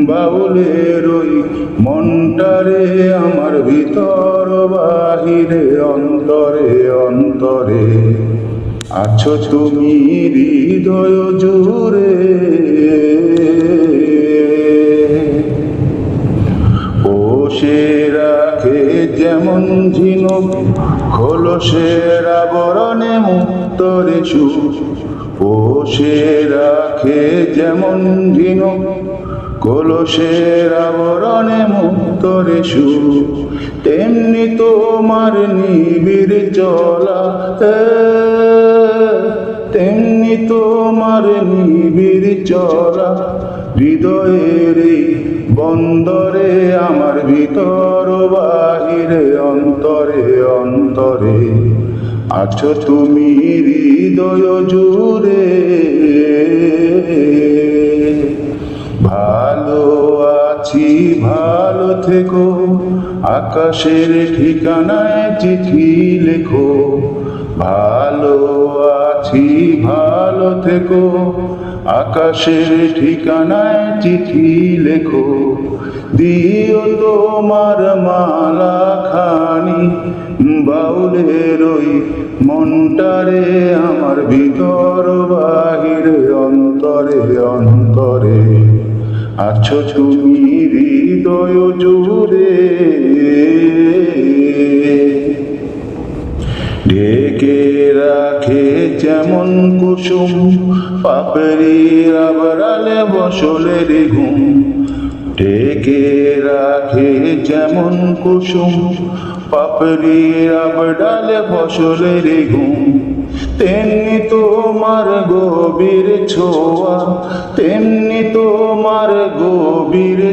বাউলের ওই মনটারে আমার ভিতর বাহিরে, অন্তরে অন্তরে। আছো তুমি হৃদয় জুড়ে। পোষে রাখে যেমন ঝিনুক খোলসের আবরণে মুক্তরে সুখ পোষে রাখে যেমন ঝিনুক কলসের আবরণে মুক্তরে সুখ তেমনি তোমার নিবিড় চলা তেমনি তোমার নিবিড় চলা হৃদয়ের বন্দরে, আমার ভিতর বাহিরে অন্তরে অন্তরে আছো তুমি হৃদয় জুড়ে। থেকো। আকাশের ঠিকানায় চিঠি লেখো। ভালো আছি, ভালো থেকো। আকাশের ঠিকানায় চিঠি লেখো। দিও তোমার মালা খানি বাউলের ওই মনটারে আমার ভিতর বাহিরে অন্তরে অন্তরে। আছো তুমি হৃদয় জুড়ে। ঢেকে রাখে যেমন কুসুম, পাপড়ি আবরালে বসলের ঘুম। ঢেকে রাখে যেমন কুসুম, পাপড়ি আবডালে ফসলের ঘুম। তেমনি তোমার গভীর ছোঁয়া, তেমনি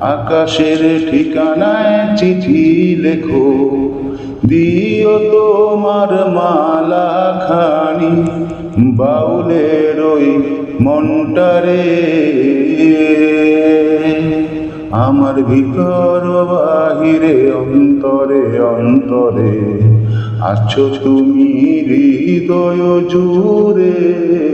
আকাশের ঠিকানায় চিঠি লেখো। দিও তোমার মালা খানি বাউলের ওই মনটারে। আমার ভিতর বাহিরে, অন্তরে অন্তরে আছো তুমি হৃদয় জুড়ে।